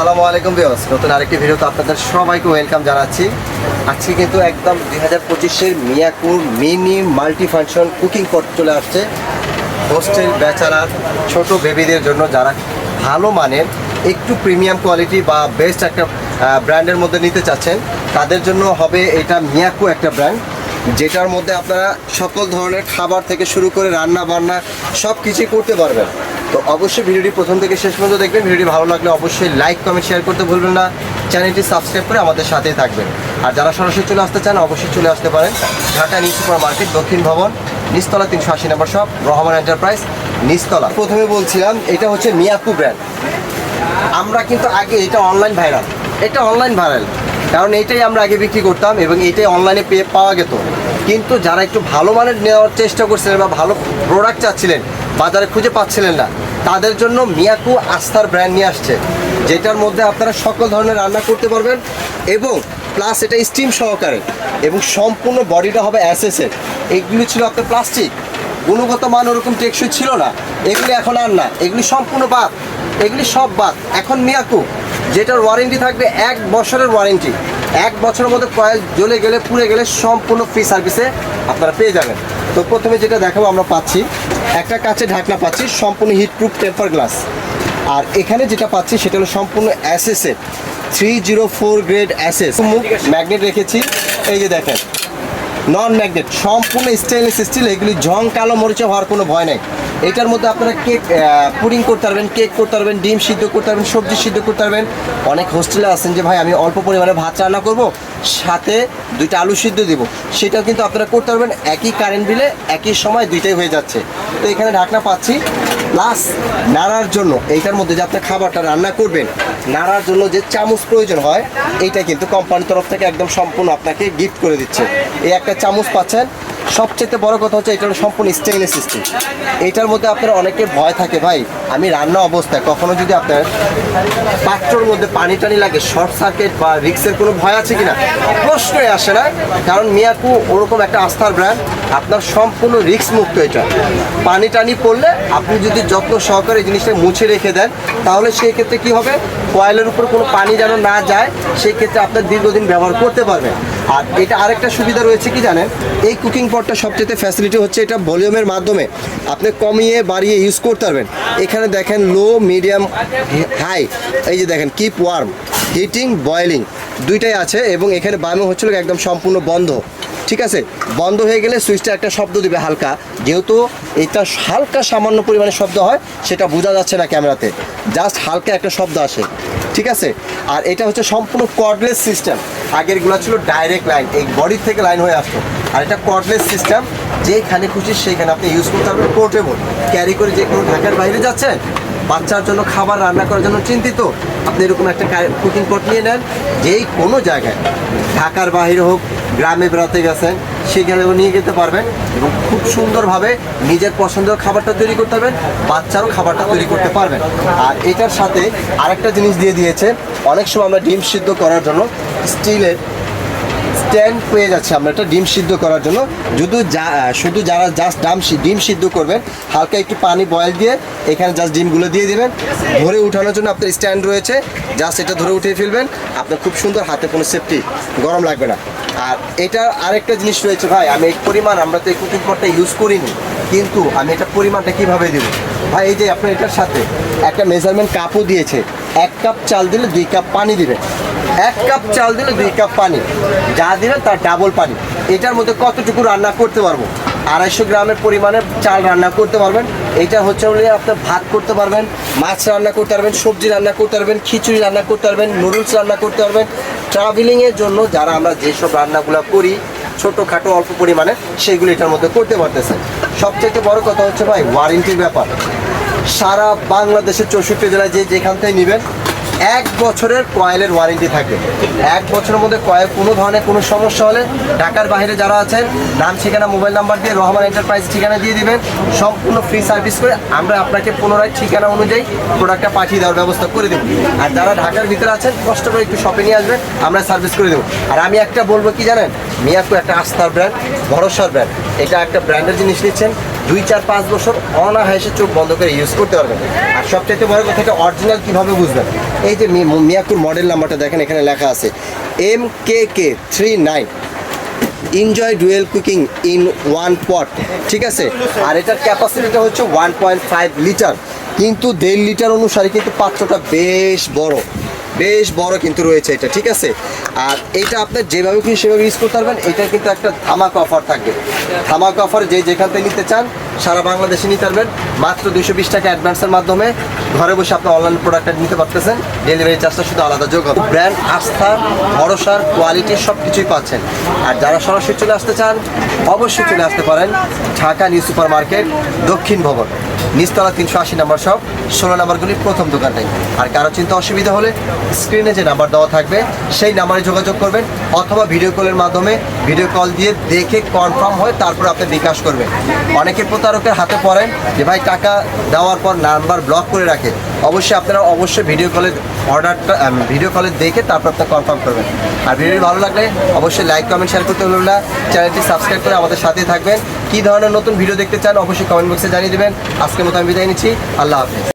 আসসালামু আলাইকুম বিয়স নতুন আরেকটি ভিডিওতে আপনাদের সবাইকে ওয়েলকাম জানাচ্ছি। আজকে কিন্তু একদম দুই হাজার পঁচিশের Miyako mini multi function cooking pot চলে আসছে। হোস্টেল বেচারার ছোট বেবিদের জন্য যারা ভালো মানের, একটু প্রিমিয়াম কোয়ালিটি বা বেস্ট একটা ব্র্যান্ডের মধ্যে নিতে চাচ্ছেন, তাদের জন্য হবে এটা মিয়াকু একটা ব্র্যান্ড। যেটার মধ্যে আপনারা সকল ধরনের খাবার থেকে শুরু করে রান্না বান্না সব কিছুই করতে পারবেন। তো অবশ্যই ভিডিওটি প্রথম থেকে শেষ পর্যন্ত দেখবেন। ভিডিওটি ভালো লাগলে অবশ্যই লাইক, কমেন্ট, শেয়ার করতে ভুলবেন না। চ্যানেলটি সাবস্ক্রাইব করে আমাদের সাথেই থাকবেন। আর যারা সরাসরি চলে আসতে চান, অবশ্যই চলে আসতে পারেন। ঢাকা নিউ সুপার মার্কেট দক্ষিণ ভবন, নিচতলা তিনশো আশি নম্বর শপ, রহমান এন্টারপ্রাইজ, নিচতলা। প্রথমে বলছিলাম, এটা হচ্ছে মিয়াকু ব্র্যান্ড আমরা কিন্তু আগে এটা অনলাইন ভাইরাল এটা অনলাইন ভাইরাল কারণ এইটাই আমরা আগে বিক্রি করতাম এবং এইটাই অনলাইনে পেয়ে পাওয়া যেত কিন্তু যারা একটু ভালো মানের নেওয়ার চেষ্টা করছিলেন বা ভালো প্রোডাক্ট চাচ্ছিলেন, বাজারে খুঁজে পাচ্ছিলেন না, তাদের জন্য মিয়াকু আস্থার ব্র্যান্ড নিয়ে আসছে, যেটার মধ্যে আপনারা সকল ধরনের রান্না করতে পারবেন এবং প্লাস এটা স্টিম সহকারে এবং সম্পূর্ণ বডিটা হবে অ্যাসেসের এইগুলি ছিল আপনার প্লাস্টিক গুণগত মান ওরকম টেকসই ছিল না। এগুলি এখন আর না। এগুলি সম্পূর্ণ বাদ। এগুলি সব বাদ। এখন মিয়াকু যেটার ওয়ারেন্টি থাকবে এক বছরের ওয়ারেন্টি এক বছরের মধ্যে কয়েল জ্বলে গেলে, পুড়ে গেলে সম্পূর্ণ ফ্রি সার্ভিসে আপনারা পেয়ে যাবেন। তো প্রথমে যেটা দেখাবো আমরা পাচ্ছি, একটা কাছে ঢাকনা পাচ্ছি, সম্পূর্ণ হিটপ্রুফ টেম্পার গ্লাস আর এখানে যেটা পাচ্ছি সেটা হলো সম্পূর্ণ অ্যাসেসের three zero four grade S S magnet রেখেছি, এই যে দেখেন। নন ম্যাগনেট সম্পূর্ণ স্টেনলেস স্টিল এগুলি ঝং, কালো মরিচে হওয়ার কোনো ভয় নেই। এটার মধ্যে আপনারা কেক পুডিং করতে পারবেন কেক করতে পারবেন, ডিম সিদ্ধ করতে পারবেন, সবজি সিদ্ধ করতে পারবেন। অনেক হোস্টেলে আছেন যে, ভাই, আমি অল্প পরিমাণে ভাত রান্না করব, সাথে দুইটা আলু সিদ্ধ দিব। সেটাও কিন্তু আপনারা করতে পারবেন, একই কারেন্ট বিলে একই সময় দুইটাই হয়ে যাচ্ছে। তো এখানে ঢাকনা পাচ্ছি। প্লাস নাড়ার জন্য এইটার মধ্যে যে আপনার খাবারটা রান্না করবেন, নাড়ার জন্য যে চামচ প্রয়োজন হয়, এইটা কিন্তু কোম্পানির তরফ থেকে একদম সম্পূর্ণ আপনাকে গিফট করে দিচ্ছে। এই একটা চামচ পাচ্ছেন সবচেয়ে বড় কথা হচ্ছে এটা সম্পূর্ণ স্টেইনলেস স্টিল এইটার মধ্যে আপনার অনেকের ভয় থাকে, ভাই, আমি রান্না অবস্থায় কখনো যদি আপনার পাত্রর মধ্যে পানি টানি লাগে, শর্ট সার্কিট বা রিক্সের কোনো ভয় আছে কিনা? প্রশ্নই আসে না, কারণ মিয়াকু ওরকম একটা আস্থার ব্র্যান্ড আপনার সম্পূর্ণ রিক্স মুক্ত এটা। পানি টানি পড়লে আপনি যদি যত্ন সহকারে এই জিনিসটা মুছে রেখে দেন, তাহলে সেই ক্ষেত্রে কি হবে? কয়েলের উপর কোনো পানি যেন না যায়, সেই ক্ষেত্রে আপনার দীর্ঘদিন ব্যবহার করতে পারবেন। আর এটা আরেকটা সুবিধা রয়েছে কি জানেন? এই কুকিং পটটা সবচেয়ে ফ্যাসিলিটি হচ্ছে এটা ভলিউমের মাধ্যমে। আপনি কমিয়ে বাড়িয়ে ইউজ করতে পারবেন। এখানে দেখেন লো মিডিয়াম হাই এই যে দেখেন কিপ ওয়ার্ম হিটিং বয়েলিং দুইটাই আছে এবং এখানে বায়ু হচ্ছিল একদম সম্পূর্ণ বন্ধ। ঠিক আছে? বন্ধ হয়ে গেলে সুইচটা একটা শব্দ দিবে হালকা। যেহেতু এটা হালকা সামান্য পরিমাণে শব্দ হয়, সেটা বোঝা যাচ্ছে না ক্যামেরাতে। জাস্ট হালকা একটা শব্দ আসে। ঠিক আছে? আর এটা হচ্ছে সম্পূর্ণ কর্ডলেস সিস্টেম আগেরগুলো ছিল ডাইরেক্ট লাইন এই বডির থেকে লাইন হয়ে আসতো। আর এটা কর্ডলেস সিস্টেম যেখানে খুশি সেইখানে আপনি ইউজ করতে পারবেন পোর্টেবল ক্যারি করে যে কোনো ঢাকার বাইরে যাচ্ছেন বাচ্চার জন্য খাবার রান্না করার জন্য চিন্তিত। আপনি এরকম একটা কুকিং পট নিয়ে নেন, যেই কোনো জায়গায়, ঢাকার বাইরে হোক, গ্রামে বেড়াতে গেছেন, সেখানেও নিয়ে যেতে পারবেন এবং খুব সুন্দরভাবে নিজের পছন্দের খাবারটা তৈরি করতে পারবেন, বাচ্চারও খাবারটা তৈরি করতে পারবেন। আর এটার সাথে আরেকটা জিনিস দিয়ে দিয়েছে, অনেক সময় আমরা ডিম সিদ্ধ করার জন্য স্টিলের স্ট্যান্ড পেয়ে যাচ্ছে আমরা এটা ডিম সিদ্ধ করার জন্য। শুধু যা শুধু যারা জাস্ট ডাম ডিম সিদ্ধ করবেন, হালকা একটু পানি বয়েল দিয়ে এখানে জাস্ট ডিমগুলো দিয়ে দিবেন। ধরে উঠানোর জন্য আপনার স্ট্যান্ড রয়েছে জাস্ট এটা ধরে উঠিয়ে ফেলবেন। আপনার খুব সুন্দর হাতে কোনো সেফটি গরম লাগবে না। আর এটা আরেকটা জিনিস রয়েছে ভাই, আমি এই পরিমাণ আমরা তো এই কুকিং পটটা ইউজ করিনি, কিন্তু আমি এটা পরিমাণটা কীভাবে দেব? ভাই, এই যে আপনার এটার সাথে একটা মেজারমেন্ট কাপও দিয়েছে, এক কাপ চাল দিলে দুই কাপ পানি দিবে। এক কাপ চাল দিলে দুই কাপ পানি। যা দিবেন তার ডাবল পানি। এটার মধ্যে কতটুকু রান্না করতে পারব? আড়াইশো গ্রামের পরিমাণে চাল রান্না করতে পারবেন। এটা হচ্ছে হলে আপনার ভাত করতে পারবেন, মাছ রান্না করতে পারবেন, সবজি রান্না করতে পারবেন, খিচুড়ি রান্না করতে পারবেন, নুডলস রান্না করতে পারবেন। ট্রাভেলিংয়ের জন্য যারা আমরা যেসব রান্নাগুলো করি, ছোটোখাটো অল্প পরিমাণে, সেগুলো এটার মধ্যে করতে পারতেছে সবচেয়ে বড় কথা হচ্ছে ভাই ওয়ারেন্টির ব্যাপার। সারা বাংলাদেশের চৌষট্টি জেলায় যে যেখান থেকে নেবেন এক বছরের কয়েলের ওয়ারেন্টি থাকে। এক বছরের মধ্যে কয়েল কোনো ধরনের কোনো সমস্যা হলে ঢাকার বাইরে যারা আছেন, নাম, ঠিকানা মোবাইল নাম্বার দিয়ে রহমান এন্টারপ্রাইজ ঠিকানা দিয়ে দিবেন। সম্পূর্ণ ফ্রি সার্ভিস করে আমরা আপনাকে পুনরায় ঠিকানা অনুযায়ী প্রোডাক্টটা পাঠিয়ে দেওয়ার ব্যবস্থা করে দেবো। আর যারা ঢাকার ভিতরে আছেন, কষ্ট করে একটু শপে নিয়ে আসবেন, আমরা সার্ভিস করে দেবো। আর আমি একটা বলব কি জানেন? মিয়াকু একটা আস্থার ব্র্যান্ড ভরসার ব্র্যান্ড এটা একটা ব্র্যান্ডের জিনিস নিচ্ছেন। দুই চার পাঁচ বছর অনাহাসে চোখ বন্ধ করে ইউজ করতে পারবেন। আর সবচাইতে বড় কথা এটা অরিজিনাল কীভাবে বুঝবেন? এই যে মিয়াকুর মডেল নাম্বারটা দেখেন, এখানে লেখা আছে M K K three nine enjoy dual cooking in one pot ঠিক আছে? আর এটার ক্যাপাসিটিটা হচ্ছে ওয়ান পয়েন্ট ফাইভ লিটার কিন্তু দেড় লিটার অনুসারে কিন্তু পাত্রটা বেশ বড়। বেশ বড় কিন্তু রয়েছে এটা, ঠিক আছে? আর এটা আপনার যেভাবে খুশি সেভাবে ইউজ করতে পারবেন। এটার কিন্তু একটা ধামাক অফার থাকবে। ধামাক অফার যে যেখান থেকে নিতে চান, সারা বাংলাদেশে নিতে পারবেন। মাত্র দুশো বিশ টাকা অ্যাডভান্সের মাধ্যমে ঘরে বসে আপনি অনলাইন প্রোডাক্টটা নিতে পারতেছেন। ডেলিভারি চার্জটা শুধু আলাদা যোগ হবে ব্র্যান্ড আস্থা ভরসার কোয়ালিটি সব কিছুই পাচ্ছেন। আর যারা সরাসরি চলে আসতে চান, অবশ্যই চলে আসতে পারেন ঢাকা নিউ সুপার মার্কেট দক্ষিণ ভবন। নিচতলা তিনশো আশি নাম্বার সব ষোলো নাম্বারগুলির প্রথম দোকানটাই। আর কারও চিন্তা অসুবিধা হলে স্ক্রিনে যে নাম্বার দেওয়া থাকবে, সেই নাম্বারে যোগাযোগ করবেন অথবা ভিডিও কলের মাধ্যমে ভিডিও কল দিয়ে দেখে কনফার্ম হয় তারপর আপনি বিকাশ করবেন। অনেকে প্রতারকের হাতে পড়েন যে, ভাই, টাকা দেওয়ার পর নাম্বার ব্লক করে রাখে। অবশ্যই আপনারা অবশ্যই ভিডিও কলের অর্ডারটা ভিডিও কলে দেখে তারপর আপনি কনফার্ম করবেন। আর ভিডিওটি ভালো লাগলে অবশ্যই লাইক কমেন্ট শেয়ার করতে ভুলবেন না। চ্যানেলটি সাবস্ক্রাইব করে আমাদের সাথেই থাকবেন। কী ধরনের নতুন ভিডিও দেখতে চান, অবশ্যই কমেন্ট বক্সে জানিয়ে দেবেন। আজকের মতো আমি বিদায় নিচ্ছি। আল্লাহ হাফিজ।